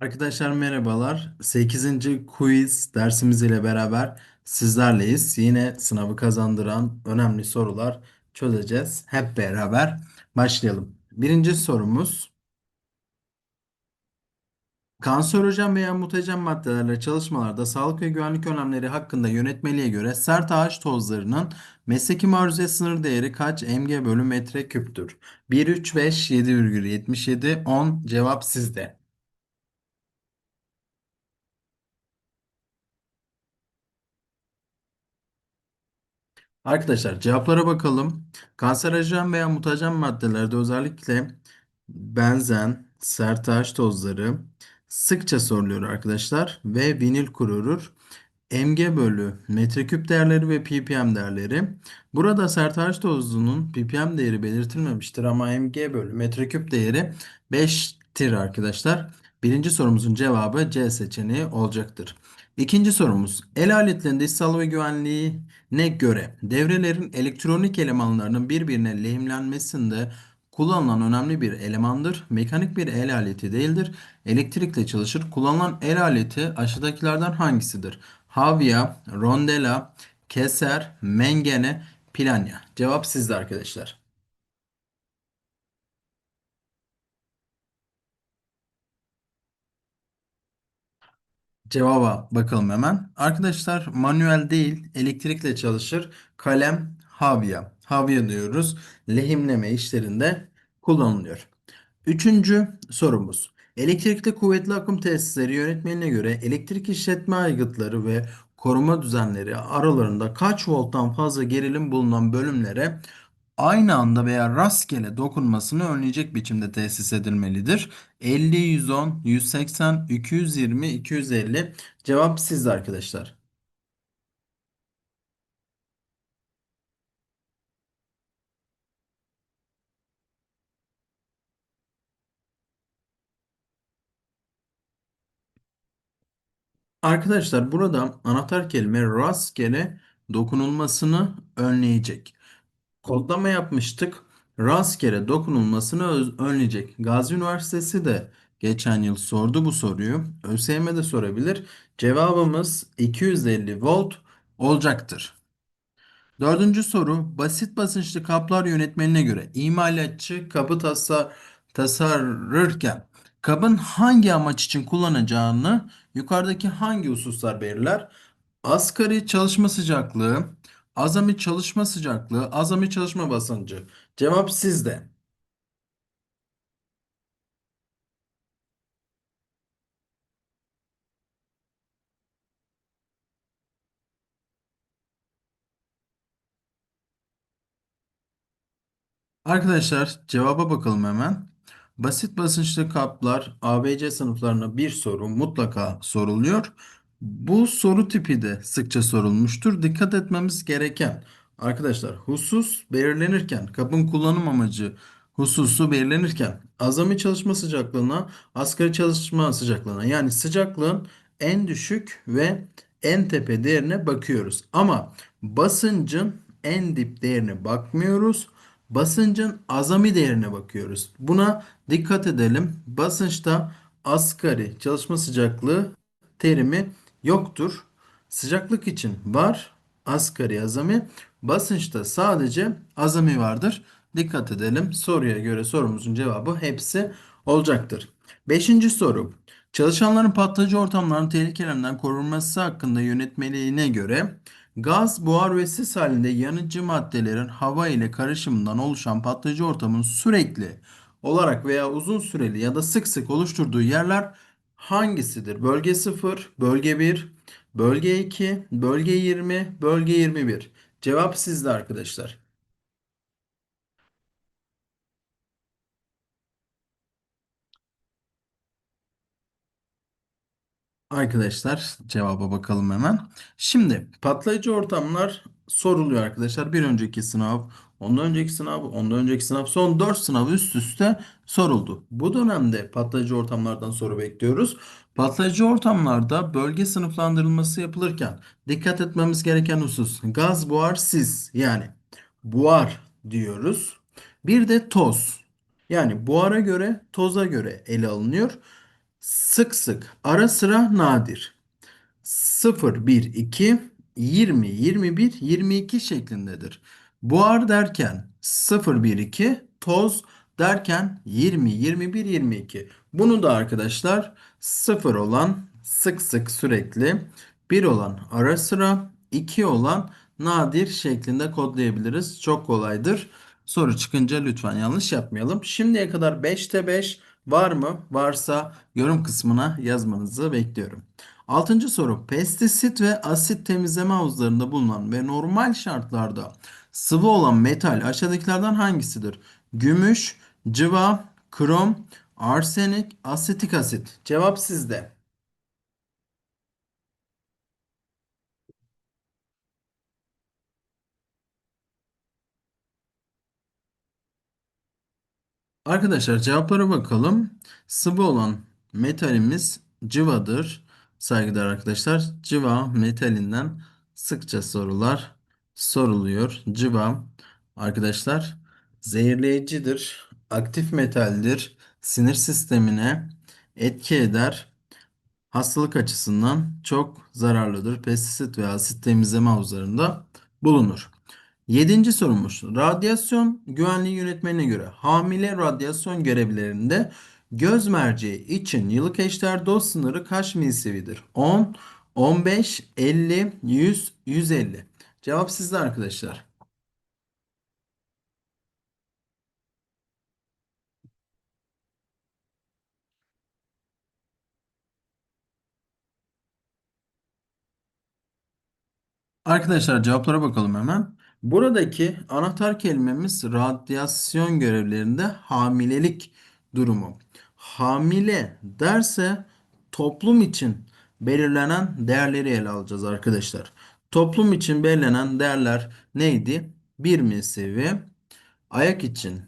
Arkadaşlar merhabalar. Sekizinci quiz dersimiz ile beraber sizlerleyiz. Yine sınavı kazandıran önemli sorular çözeceğiz. Hep beraber başlayalım. Birinci sorumuz. Kanserojen veya mutajen maddelerle çalışmalarda sağlık ve güvenlik önlemleri hakkında yönetmeliğe göre sert ağaç tozlarının mesleki maruziyet sınır değeri kaç mg bölü metre küptür? 1, 3, 5, 7,77, 10 cevap sizde. Arkadaşlar cevaplara bakalım. Kanserojen veya mutajen maddelerde özellikle benzen, sertaç tozları sıkça soruluyor arkadaşlar ve vinil klorür mg bölü metreküp değerleri ve ppm değerleri. Burada sertaç tozunun ppm değeri belirtilmemiştir ama mg bölü metreküp değeri 5'tir arkadaşlar. Birinci sorumuzun cevabı C seçeneği olacaktır. İkinci sorumuz. El aletlerinde iş sağlığı ve güvenliğine göre devrelerin elektronik elemanlarının birbirine lehimlenmesinde kullanılan önemli bir elemandır. Mekanik bir el aleti değildir. Elektrikle çalışır. Kullanılan el aleti aşağıdakilerden hangisidir? Havya, rondela, keser, mengene, planya. Cevap sizde arkadaşlar. Cevaba bakalım hemen. Arkadaşlar manuel değil elektrikle çalışır. Kalem havya. Havya diyoruz. Lehimleme işlerinde kullanılıyor. Üçüncü sorumuz. Elektrikli kuvvetli akım tesisleri yönetmeliğine göre elektrik işletme aygıtları ve koruma düzenleri aralarında kaç volttan fazla gerilim bulunan bölümlere aynı anda veya rastgele dokunmasını önleyecek biçimde tesis edilmelidir. 50, 110, 180, 220, 250 cevap sizde arkadaşlar. Arkadaşlar burada anahtar kelime rastgele dokunulmasını önleyecek. Kodlama yapmıştık. Rastgele dokunulmasını önleyecek. Gazi Üniversitesi de geçen yıl sordu bu soruyu. ÖSYM de sorabilir. Cevabımız 250 volt olacaktır. Dördüncü soru. Basit basınçlı kaplar yönetmeliğine göre imalatçı kabı tasa tasarırken kabın hangi amaç için kullanacağını yukarıdaki hangi hususlar belirler? Asgari çalışma sıcaklığı, azami çalışma sıcaklığı, azami çalışma basıncı. Cevap sizde. Arkadaşlar cevaba bakalım hemen. Basit basınçlı kaplar ABC sınıflarına bir soru mutlaka soruluyor. Bu soru tipi de sıkça sorulmuştur. Dikkat etmemiz gereken arkadaşlar husus belirlenirken kabın kullanım amacı hususu belirlenirken azami çalışma sıcaklığına asgari çalışma sıcaklığına yani sıcaklığın en düşük ve en tepe değerine bakıyoruz. Ama basıncın en dip değerine bakmıyoruz basıncın azami değerine bakıyoruz. Buna dikkat edelim. Basınçta asgari çalışma sıcaklığı terimi yoktur. Sıcaklık için var asgari azami. Basınçta sadece azami vardır. Dikkat edelim. Soruya göre sorumuzun cevabı hepsi olacaktır. Beşinci soru. Çalışanların patlayıcı ortamların tehlikelerinden korunması hakkında yönetmeliğine göre Gaz, buhar ve sis halinde yanıcı maddelerin hava ile karışımından oluşan patlayıcı ortamın sürekli olarak veya uzun süreli ya da sık sık oluşturduğu yerler hangisidir? Bölge 0, bölge 1, bölge 2, bölge 20, bölge 21. Cevap sizde arkadaşlar. Arkadaşlar cevaba bakalım hemen. Şimdi patlayıcı ortamlar soruluyor arkadaşlar. Bir önceki sınav, ondan önceki sınav, ondan önceki sınav, son 4 sınav üst üste soruldu. Bu dönemde patlayıcı ortamlardan soru bekliyoruz. Patlayıcı ortamlarda bölge sınıflandırılması yapılırken dikkat etmemiz gereken husus gaz, buhar, sis yani buhar diyoruz. Bir de toz. Yani buhara göre, toza göre ele alınıyor. Sık sık, ara sıra nadir. 0, 1, 2, 20, 21, 22 şeklindedir. Buhar derken 0, 1, 2, toz derken 20, 21, 22. Bunu da arkadaşlar 0 olan sık sık sürekli, 1 olan ara sıra, 2 olan nadir şeklinde kodlayabiliriz. Çok kolaydır. Soru çıkınca lütfen yanlış yapmayalım. Şimdiye kadar 5'te 5 var mı? Varsa yorum kısmına yazmanızı bekliyorum. Altıncı soru. Pestisit ve asit temizleme havuzlarında bulunan ve normal şartlarda sıvı olan metal aşağıdakilerden hangisidir? Gümüş, cıva, krom, arsenik, asetik asit. Cevap sizde. Arkadaşlar cevaplara bakalım. Sıvı olan metalimiz cıvadır. Saygıdeğer arkadaşlar. Cıva metalinden sıkça sorular soruluyor. Cıva arkadaşlar zehirleyicidir. Aktif metaldir. Sinir sistemine etki eder. Hastalık açısından çok zararlıdır. Pestisit ve asit temizleme havuzlarında bulunur. Yedinci sorumuz. Radyasyon güvenliği yönetmeliğine göre hamile radyasyon görevlerinde göz merceği için yıllık eşdeğer doz sınırı kaç milisieveridir? 10, 15, 50, 100, 150. Cevap sizde arkadaşlar. Arkadaşlar cevaplara bakalım hemen. Buradaki anahtar kelimemiz radyasyon görevlerinde hamilelik durumu. Hamile derse toplum için belirlenen değerleri ele alacağız arkadaşlar. Toplum için belirlenen değerler neydi? Bir mesnevi, ayak için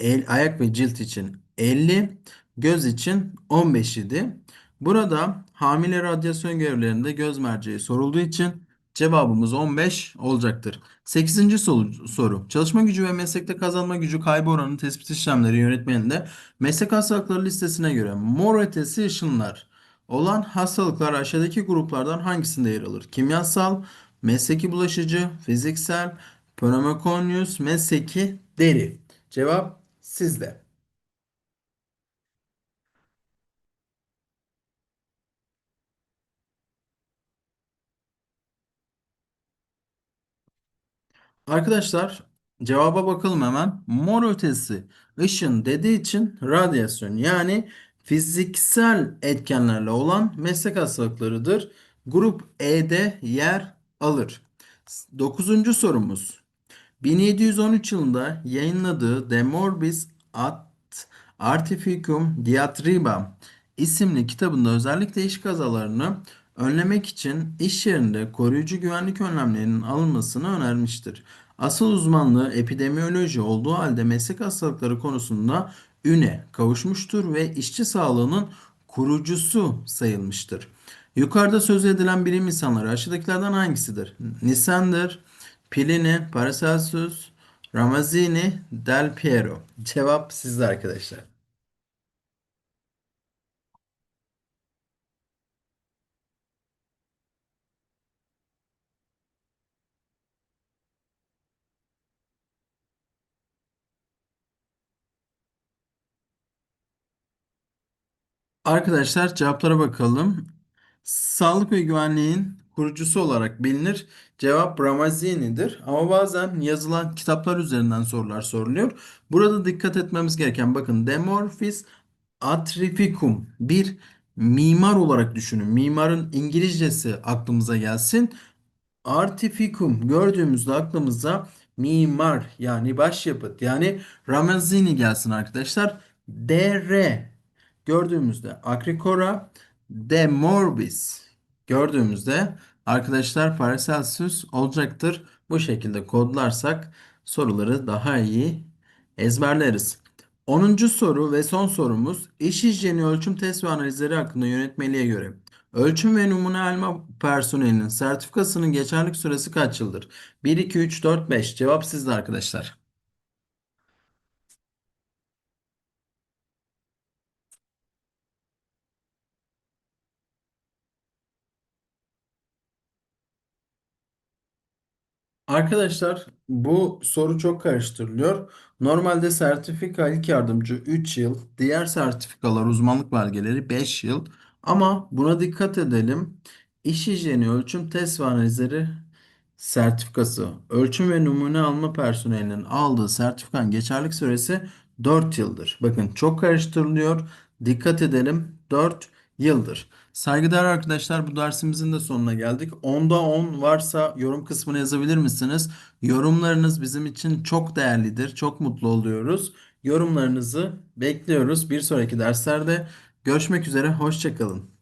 El, ayak ve cilt için 50, göz için 15 idi. Burada hamile radyasyon görevlerinde göz merceği sorulduğu için cevabımız 15 olacaktır. Sekizinci soru, soru. Çalışma gücü ve meslekte kazanma gücü kaybı oranı tespit işlemleri yönetmeninde meslek hastalıkları listesine göre mor ötesi ışınlar olan hastalıklar aşağıdaki gruplardan hangisinde yer alır? Kimyasal, mesleki bulaşıcı, fiziksel, pneumokonyus, mesleki deri. Cevap Sizde. Arkadaşlar cevaba bakalım hemen. Mor ötesi ışın dediği için radyasyon yani fiziksel etkenlerle olan meslek hastalıklarıdır. Grup E'de yer alır. Dokuzuncu sorumuz. 1713 yılında yayınladığı De Morbis Ad Artificum Diatriba isimli kitabında özellikle iş kazalarını önlemek için iş yerinde koruyucu güvenlik önlemlerinin alınmasını önermiştir. Asıl uzmanlığı epidemiyoloji olduğu halde meslek hastalıkları konusunda üne kavuşmuştur ve işçi sağlığının kurucusu sayılmıştır. Yukarıda söz edilen bilim insanları aşağıdakilerden hangisidir? Nisander, Pliny, Paracelsus, Ramazzini, Del Piero. Cevap sizde arkadaşlar. Arkadaşlar cevaplara bakalım. Sağlık ve güvenliğin kurucusu olarak bilinir. Cevap Ramazzini'dir. Ama bazen yazılan kitaplar üzerinden sorular soruluyor. Burada dikkat etmemiz gereken bakın De Morphis Atrificum bir mimar olarak düşünün. Mimarın İngilizcesi aklımıza gelsin. Artificum gördüğümüzde aklımıza mimar yani başyapıt yani Ramazzini gelsin arkadaşlar. DR gördüğümüzde Agricora De Morbis gördüğümüzde arkadaşlar Paracelsus olacaktır. Bu şekilde kodlarsak soruları daha iyi ezberleriz. Onuncu soru ve son sorumuz iş hijyeni ölçüm test ve analizleri hakkında yönetmeliğe göre ölçüm ve numune alma personelinin sertifikasının geçerlilik süresi kaç yıldır? 1, 2, 3, 4, 5. Cevap sizde arkadaşlar. Arkadaşlar bu soru çok karıştırılıyor. Normalde sertifika ilk yardımcı 3 yıl, diğer sertifikalar uzmanlık belgeleri 5 yıl. Ama buna dikkat edelim. İş hijyeni ölçüm test ve analizleri sertifikası, ölçüm ve numune alma personelinin aldığı sertifikanın geçerlilik süresi 4 yıldır. Bakın çok karıştırılıyor. Dikkat edelim 4 yıldır. Saygıdeğer arkadaşlar bu dersimizin de sonuna geldik. 10'da 10 varsa yorum kısmına yazabilir misiniz? Yorumlarınız bizim için çok değerlidir. Çok mutlu oluyoruz. Yorumlarınızı bekliyoruz. Bir sonraki derslerde görüşmek üzere. Hoşçakalın.